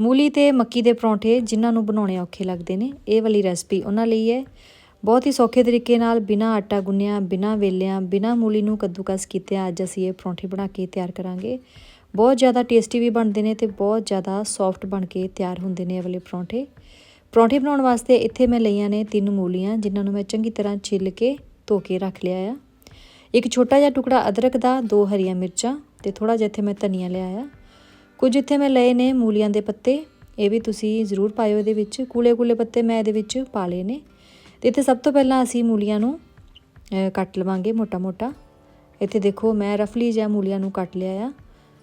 ਮੂਲੀ ਤੇ ਮੱਕੀ ਦੇ ਪਰੌਂਠੇ ਜਿਨ੍ਹਾਂ ਨੂੰ ਬਣਾਉਣੇ ਔਖੇ ਲੱਗਦੇ ਨੇ, ਇਹ ਵਾਲੀ ਰੈਸਪੀ ਉਹਨਾਂ ਲਈ ਹੈ। ਬਹੁਤ ਹੀ ਸੌਖੇ ਤਰੀਕੇ ਨਾਲ ਬਿਨਾਂ ਆਟਾ ਗੁੰਨਿਆ, ਬਿਨਾਂ ਵੇਲਿਆਂ, ਬਿਨਾਂ ਮੂਲੀ ਨੂੰ ਕੱਦੂਕਸ ਕੀਤਿਆਂ ਅੱਜ ਅਸੀਂ ਇਹ ਪਰੌਂਠੇ ਬਣਾ ਕੇ ਤਿਆਰ ਕਰਾਂਗੇ। ਬਹੁਤ ਜ਼ਿਆਦਾ ਟੇਸਟੀ ਵੀ ਬਣਦੇ ਨੇ ਤੇ ਬਹੁਤ ਜ਼ਿਆਦਾ ਸੌਫਟ ਬਣ ਕੇ ਤਿਆਰ ਹੁੰਦੇ ਨੇ ਇਹ ਵਾਲੇ ਪਰੌਂਠੇ। ਪਰੌਂਠੇ ਬਣਾਉਣ ਵਾਸਤੇ ਇੱਥੇ ਮੈਂ ਲਈਆਂ ਨੇ ਤਿੰਨ ਮੂਲੀਆਂ, ਜਿਨ੍ਹਾਂ ਨੂੰ ਮੈਂ ਚੰਗੀ ਤਰ੍ਹਾਂ ਛਿੱਲ ਕੇ ਧੋ ਕੇ ਰੱਖ ਲਿਆ ਆ। ਇੱਕ ਛੋਟਾ ਜਿਹਾ ਟੁਕੜਾ ਅਦਰਕ ਦਾ, ਦੋ ਹਰੀਆਂ ਮਿਰਚਾਂ ਤੇ ਥੋੜਾ ਜਿਹਾ ਇੱਥੇ ਮੈਂ ਧਨੀਆ ਲਿਆ ਆ। ਕੁਝ ਇੱਥੇ ਮੈਂ ਲਏ ਨੇ ਮੂਲੀਆਂ ਦੇ ਪੱਤੇ, ਇਹ ਵੀ ਤੁਸੀਂ ਜ਼ਰੂਰ ਪਾਇਓ ਇਹਦੇ ਵਿੱਚ। ਕੂਲੇ ਕੂਲੇ ਪੱਤੇ ਮੈਂ ਇਹਦੇ ਵਿੱਚ ਪਾ ਲਏ ਨੇ। ਤੇ ਇੱਥੇ ਸਭ ਤੋਂ ਪਹਿਲਾਂ ਅਸੀਂ ਮੂਲੀਆਂ ਨੂੰ ਕੱਟ ਲਵਾਂਗੇ ਮੋਟਾ ਮੋਟਾ। ਇੱਥੇ ਦੇਖੋ ਮੈਂ ਰਫਲੀ ਜਿਹਾ ਮੂਲੀਆਂ ਨੂੰ ਕੱਟ ਲਿਆ ਆ।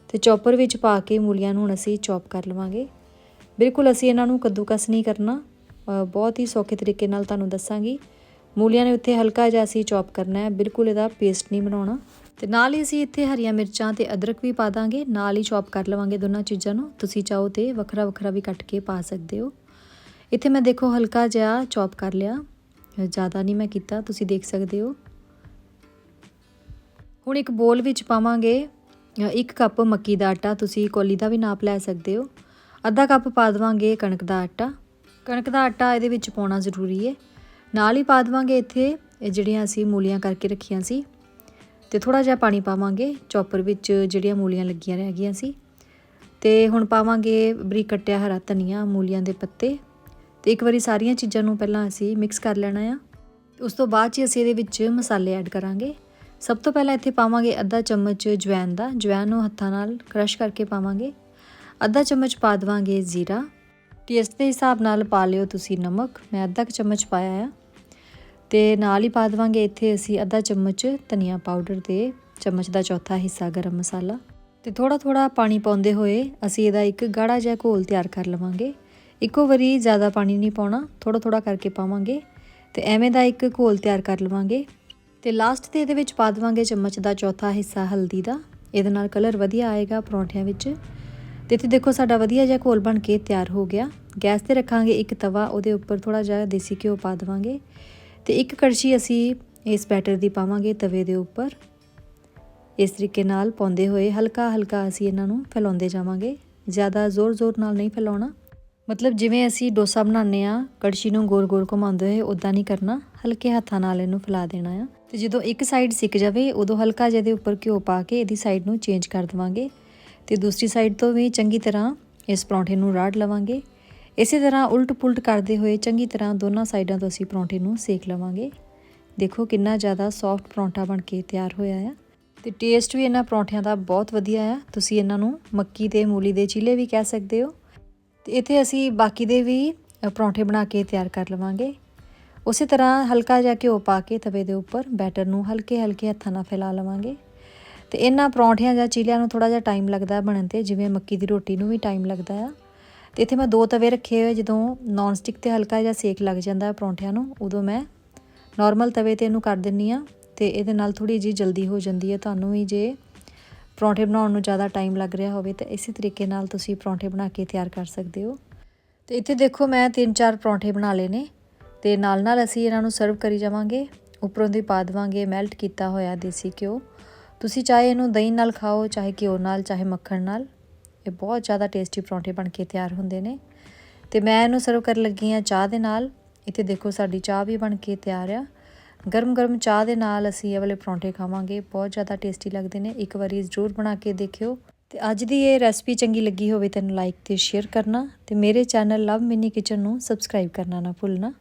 ਤੇ ਚੌਪਰ ਵਿੱਚ ਪਾ ਕੇ ਮੂਲੀਆਂ ਨੂੰ ਹੁਣ ਅਸੀਂ ਚੌਪ ਕਰ ਲਵਾਂਗੇ। ਬਿਲਕੁਲ ਅਸੀਂ ਇਹਨਾਂ ਨੂੰ ਕੱਦੂਕਸ ਨਹੀਂ ਕਰਨਾ। ਬਹੁਤ ਹੀ ਸੌਖੇ ਤਰੀਕੇ ਨਾਲ ਤੁਹਾਨੂੰ ਦੱਸਾਂਗੀ। ਮੂਲੀਆਂ ਨੇ ਉੱਥੇ ਹਲਕਾ ਜਿਹਾ ਅਸੀਂ ਚੌਪ ਕਰਨਾ ਹੈ। ਬਿਲਕੁਲ ਇਹਦਾ ਪੇਸਟ ਨਹੀਂ ਬਣਾਉਣਾ। ਤੇ ਨਾਲ ਹੀ ਅਸੀਂ ਇੱਥੇ ਹਰੀਆਂ ਮਿਰਚਾਂ ਤੇ ਅਦਰਕ ਵੀ ਪਾ ਦਾਂਗੇ। ਨਾਲ ਹੀ ਚੌਪ ਕਰ ਲਵਾਂਗੇ ਦੋਨਾਂ ਚੀਜ਼ਾਂ ਨੂੰ। ਤੁਸੀਂ ਚਾਹੋ ਤੇ ਵੱਖਰਾ ਵੱਖਰਾ ਵੀ ਕੱਟ ਕੇ ਪਾ ਸਕਦੇ ਹੋ। ਇੱਥੇ ਮੈਂ ਦੇਖੋ ਹਲਕਾ ਜਿਹਾ ਚੌਪ ਕਰ ਲਿਆ। ਜ਼ਿਆਦਾ ਨਹੀਂ ਮੈਂ ਕੀਤਾ, ਤੁਸੀਂ ਦੇਖ ਸਕਦੇ ਹੋ। ਹੁਣ ਇੱਕ ਬੋਲ ਵਿੱਚ ਪਾਵਾਂਗੇ। ਇੱਕ ਕੱਪ ਮੱਕੀ ਦਾ ਆਟਾ। ਤੁਸੀਂ ਕੋਲੀ ਦਾ ਵੀ ਨਾਪ ਲੈ ਸਕਦੇ ਹੋ। ਅੱਧਾ ਕੱਪ ਪਾ ਦੇਵਾਂਗੇ ਕਣਕ ਦਾ ਆਟਾ। ਕਣਕ ਦਾ ਆਟਾ ਇਹਦੇ ਵਿੱਚ ਪਾਉਣਾ ਜ਼ਰੂਰੀ ਹੈ। ਨਾਲ ਹੀ ਪਾ ਦੇਵਾਂਗੇ ਇੱਥੇ, ਇਹ ਜਿਹੜੀਆਂ ਅਸੀਂ ਮੂਲੀਆਂ ਕਰਕੇ ਰੱਖੀਆਂ ਸੀ। ਤੇ ਥੋੜਾ ਜਿਹਾ ਪਾਣੀ ਪਾਵਾਂਗੇ, ਚੌਪਰ ਵਿੱਚ ਜਿਹੜੀਆਂ ਮੂਲੀਆਂ ਲੱਗੀਆਂ ਰਹਿ ਗਈਆਂ ਸੀ। ਤੇ ਹੁਣ ਪਾਵਾਂਗੇ ਬਰੀਕ ਕੱਟਿਆ ਹਰਾ ਧਨੀਆ, ਮੂਲੀਆਂ ਦੇ ਪੱਤੇ। ਤੇ ਇੱਕ ਵਾਰੀ ਸਾਰੀਆਂ ਚੀਜ਼ਾਂ ਨੂੰ ਪਹਿਲਾਂ ਅਸੀਂ ਮਿਕਸ ਕਰ ਲੈਣਾ ਆ। ਉਸ ਤੋਂ ਬਾਅਦ 'ਚ ਹੀ ਅਸੀਂ ਇਹਦੇ ਵਿੱਚ ਮਸਾਲੇ ਐਡ ਕਰਾਂਗੇ। ਸਭ ਤੋਂ ਪਹਿਲਾਂ ਇੱਥੇ ਪਾਵਾਂਗੇ ਅੱਧਾ ਚਮਚ ਜਵੈਨ ਦਾ। ਜਵੈਨ ਨੂੰ ਹੱਥਾਂ ਨਾਲ ਕ੍ਰਸ਼ ਕਰਕੇ ਪਾਵਾਂਗੇ। ਅੱਧਾ ਚਮਚ ਪਾ ਦੇਵਾਂਗੇ ਜ਼ੀਰਾ। ਟੇਸਟ ਦੇ ਹਿਸਾਬ ਨਾਲ ਪਾ ਲਿਓ ਤੁਸੀਂ ਨਮਕ। ਮੈਂ ਅੱਧਾ ਕੁ ਚਮਚ ਪਾਇਆ ਆ। ਤੇ ਨਾਲ ਹੀ ਪਾ ਦੇਵਾਂਗੇ ਇੱਥੇ ਅਸੀਂ ਅੱਧਾ ਚਮਚ ਧਨੀਆ ਪਾਊਡਰ ਤੇ, ਚਮਚ ਦਾ ਚੌਥਾ ਹਿੱਸਾ ਗਰਮ ਮਸਾਲਾ ਤੇ ਥੋੜਾ ਥੋੜਾ ਪਾਣੀ ਪਾਉਂਦੇ ਹੋਏ ਅਸੀਂ ਇਹਦਾ ਇੱਕ ਗਾੜਾ ਜਿਹਾ ਘੋਲ ਤਿਆਰ ਕਰ ਲਵਾਂਗੇ। ਇੱਕੋ ਵਾਰੀ ਜ਼ਿਆਦਾ ਪਾਣੀ ਨਹੀਂ ਪਾਉਣਾ ਥੋੜਾ ਥੋੜਾ ਕਰਕੇ ਪਾਵਾਂਗੇ ਤੇ ਐਵੇਂ ਦਾ ਇੱਕ ਘੋਲ ਤਿਆਰ ਕਰ ਲਵਾਂਗੇ ਤੇ ਲਾਸਟ ਤੇ ਇਹਦੇ ਵਿੱਚ ਪਾ ਦੇਵਾਂਗੇ ਚਮਚ ਦਾ ਚੌਥਾ ਹਿੱਸਾ ਹਲਦੀ ਦਾ, ਇਹਦੇ ਨਾਲ ਕਲਰ ਵਧੀਆ ਆਏਗਾ ਪਰੌਂਠਿਆਂ ਵਿੱਚ। ਤੇ ਇੱਥੇ ਦੇਖੋ ਸਾਡਾ ਵਧੀਆ ਜਿਹਾ ਘੋਲ ਬਣ ਕੇ ਤਿਆਰ ਹੋ ਗਿਆ। ਗੈਸ ਤੇ ਰੱਖਾਂਗੇ ਇੱਕ ਤਵਾ, ਉਹਦੇ ਉੱਪਰ ਥੋੜਾ ਜਿਹਾ ਦੇਸੀ ਘਿਓ ਪਾ ਦੇਵਾਂਗੇ। ਤੇ ਇੱਕ ਕੜਛੀ ਅਸੀਂ ਇਸ ਬੈਟਰ ਦੀ ਪਾਵਾਂਗੇ ਤਵੇ ਦੇ ਉੱਪਰ। ਇਸ ਤਰੀਕੇ ਨਾਲ ਪਾਉਂਦੇ ਹੋਏ ਹਲਕਾ ਹਲਕਾ ਅਸੀਂ ਇਹਨਾਂ ਨੂੰ ਫੈਲਾਉਂਦੇ ਜਾਵਾਂਗੇ। ਜ਼ਿਆਦਾ ਜ਼ੋਰ-ਜ਼ੋਰ ਨਾਲ ਨਹੀਂ ਫੈਲਾਉਣਾ। ਮਤਲਬ ਜਿਵੇਂ ਅਸੀਂ ਡੋਸਾ ਬਣਾਉਂਦੇ ਆ ਕੜਛੀ ਨੂੰ ਗੋਲ-ਗੋਲ ਘੁਮਾਉਂਦੇ ਹੋਏ ਉਦਾਂ ਨਹੀਂ ਕਰਨਾ। ਹਲਕੇ ਹੱਥਾਂ ਨਾਲ ਇਹਨੂੰ ਫੈਲਾ ਦੇਣਾ ਆ। ਤੇ ਜਦੋਂ ਇੱਕ ਸਾਈਡ ਸਿੱਕ ਜਾਵੇ, ਉਦੋਂ ਹਲਕਾ ਜਿਹਾ ਦੇ ਉੱਪਰ ਘਿਓ ਪਾ ਕੇ ਇਹਦੀ ਸਾਈਡ ਨੂੰ ਚੇਂਜ ਕਰ ਦਵਾਂਗੇ। ਤੇ ਦੂਸਰੀ ਸਾਈਡ ਤੋਂ ਵੀ ਚੰਗੀ ਤਰ੍ਹਾਂ ਇਸ ਪਰੌਂਠੇ ਨੂੰ ਰਾੜ ਲਵਾਂਗੇ। ਇਸੇ ਤਰ੍ਹਾਂ ਉਲਟ-ਪੁਲਟ ਕਰਦੇ ਹੋਏ ਚੰਗੀ ਤਰ੍ਹਾਂ ਦੋਨਾਂ ਸਾਈਡਾਂ ਤੋਂ ਅਸੀਂ ਪਰੌਂਠੇ ਨੂੰ ਸੇਕ ਲਵਾਂਗੇ। ਦੇਖੋ ਕਿੰਨਾ ਜ਼ਿਆਦਾ ਸੌਫਟ ਪਰੌਂਠਾ ਬਣ ਕੇ ਤਿਆਰ ਹੋਇਆ ਆ। ਤੇ ਟੇਸਟ ਵੀ ਇਹਨਾਂ ਪਰੌਂਠਿਆਂ ਦਾ ਬਹੁਤ ਵਧੀਆ ਆ। ਤੁਸੀਂ ਇਹਨਾਂ ਨੂੰ ਮੱਕੀ ਤੇ ਮੂਲੀ ਦੇ, ਚੀਲੇ ਵੀ ਕਹਿ ਸਕਦੇ ਹੋ। ਤੇ ਇੱਥੇ ਅਸੀਂ ਬਾਕੀ ਦੇ ਵੀ ਪਰੌਂਠੇ ਬਣਾ ਕੇ ਤਿਆਰ ਕਰ ਲਵਾਂਗੇ। ਉਸੇ ਤਰ੍ਹਾਂ ਹਲਕਾ ਜਿਹਾ ਘਿਓ ਪਾ ਕੇ ਤਵੇ ਦੇ ਉੱਪਰ ਬੈਟਰ ਨੂੰ ਹਲਕੇ ਹਲਕੇ ਹੱਥਾਂ ਨਾਲ ਫੈਲਾ ਲਵਾਂਗੇ। ਤੇ ਇਹਨਾਂ ਪਰੌਂਠਿਆਂ ਜਾਂ ਚੀਲਿਆਂ ਨੂੰ ਥੋੜਾ ਜਿਹਾ ਟਾਈਮ ਲੱਗਦਾ ਬਣਨ ਤੇ, ਜਿਵੇਂ ਮੱਕੀ ਦੀ ਰੋਟੀ ਨੂੰ ਵੀ ਟਾਈਮ ਲੱਗਦਾ ਆ। ਤੇ ਇੱਥੇ ਮੈਂ ਦੋ ਤਵੇ ਰੱਖੇ ਹੋਏ ਜਦੋਂ ਨਾਨ ਸਟਿਕ ਤੇ ਹਲਕਾ ਜਿਹਾ ਸੇਕ ਲੱਗ ਜਾਂਦਾ ਪਰੌਂਠਿਆਂ ਨੂੰ, ਉਦੋਂ ਮੈਂ ਨਾਰਮਲ ਤਵੇ ਤੇ ਇਹਨੂੰ ਕਰ ਦਿੰਨੀ ਆ ਤੇ ਇਹਦੇ ਨਾਲ ਥੋੜੀ ਜੀ ਜਲਦੀ ਹੋ ਜਾਂਦੀ ਹੈ ਤੁਹਾਨੂੰ ਵੀ ਜੇ ਪਰੌਂਠੇ ਬਣਾਉਣ ਨੂੰ ਜ਼ਿਆਦਾ ਟਾਈਮ ਲੱਗ ਰਿਹਾ ਹੋਵੇ ਤਾਂ ਇਸੇ ਤਰੀਕੇ ਨਾਲ ਤੁਸੀਂ ਪਰੌਂਠੇ ਬਣਾ ਕੇ ਤਿਆਰ ਕਰ ਸਕਦੇ ਹੋ। ਤੇ ਇੱਥੇ ਦੇਖੋ ਮੈਂ ਤਿੰਨ ਚਾਰ ਪਰੌਂਠੇ ਬਣਾ ਲਏ ਨੇ ਤੇ ਨਾਲ ਨਾਲ ਅਸੀਂ ਇਹਨਾਂ ਨੂੰ ਸਰਵ ਕਰੀ ਜਾਵਾਂਗੇ, ਉੱਪਰੋਂ ਦੀ ਪਾ ਦੇਵਾਂਗੇ ਮੈਲਟ ਕੀਤਾ ਹੋਇਆ ਦੇਸੀ ਘਿਓ। ਤੁਸੀਂ ਚਾਹੇ ਇਹਨੂੰ ਦਹੀਂ ਨਾਲ ਖਾਓ, ਚਾਹੇ ਘਿਓ ਨਾਲ, ਚਾਹੇ ਮੱਖਣ ਨਾਲ। ਇਹ ਬਹੁਤ ਜ਼ਿਆਦਾ ਟੇਸਟੀ ਪਰੌਂਠੇ ਬਣ ਕੇ ਤਿਆਰ ਹੁੰਦੇ ਨੇ। ਤੇ ਮੈਂ ਇਹਨੂੰ ਸਰਵ ਕਰਨ ਲੱਗੀ ਆ ਚਾਹ ਦੇ ਨਾਲ। ਇੱਥੇ ਦੇਖੋ ਸਾਡੀ ਚਾਹ ਵੀ ਬਣ ਕੇ ਤਿਆਰ ਆ। ਗਰਮ ਗਰਮ ਚਾਹ ਦੇ ਨਾਲ ਅਸੀਂ ਇਹ ਵਾਲੇ ਪਰੌਂਠੇ ਖਾਵਾਂਗੇ। ਬਹੁਤ ਜ਼ਿਆਦਾ ਟੇਸਟੀ ਲੱਗਦੇ ਨੇ। ਇੱਕ ਵਾਰੀ ਜ਼ਰੂਰ ਬਣਾ ਕੇ ਦੇਖਿਓ। ਤੇ ਅੱਜ ਦੀ ਇਹ ਰੈਸਪੀ ਚੰਗੀ ਲੱਗੀ ਹੋਵੇ ਤੈਨੂੰ ਲਾਈਕ ਤੇ ਸ਼ੇਅਰ ਕਰਨਾ। ਤੇ ਮੇਰੇ ਚੈਨਲ ਲਵ ਮਿੰਨੀ ਕਿਚਨ ਨੂੰ ਸਬਸਕ੍ਰਾਈਬ ਕਰਨਾ ਨਾ ਭੁੱਲਣਾ।